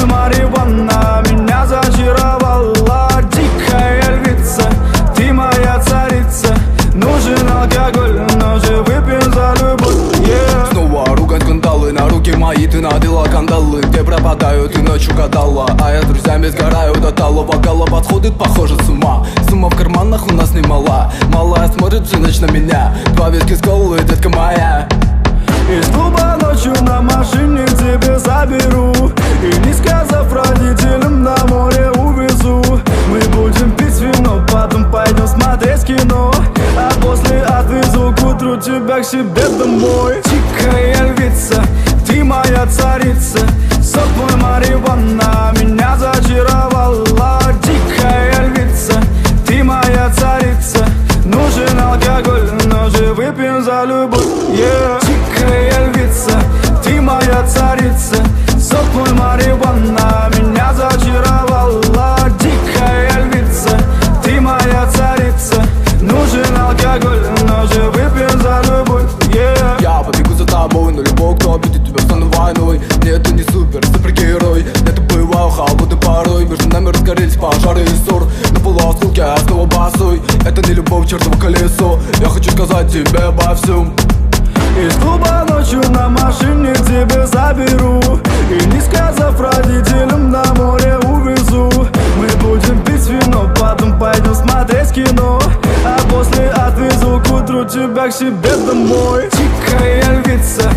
Танцуй, Мариванна, меня зачаровала Дикая львица, ты моя царица Нужен алкоголь, но же за любовь. Снова ругань, скандалы, на руки мои ты надела кандалы. Где пропадаю, ты ночью гадала А я друзьями сгораю до Голова отходит, похоже, с ума. Сумма в карманах у нас немала. Малая смотрит всю ночь меня. Два виски с колы, детка моя. Из клуба ночью на тебя к себе домой. Тихая львица, ты моя царица. Сок мой марихуана меня зачаровала. Дикая львица, ты моя царица. Нужен алкоголь, но же выпьем за любовь yeah. Дикая львица, ты моя царица супер, супергерой. Это бываю холодный порой. Между нами разгорелись пожары и ссор. На полуосколке я снова босой. Это не любовь, чертово колесо. Я хочу сказать тебе обо всем Из клуба ночью на машине к тебе заберу. И не сказав родителям на море увезу. Мы будем пить вино, потом пойдем смотреть кино. А после отвезу к утру тебя к себе домой. Тихая львица,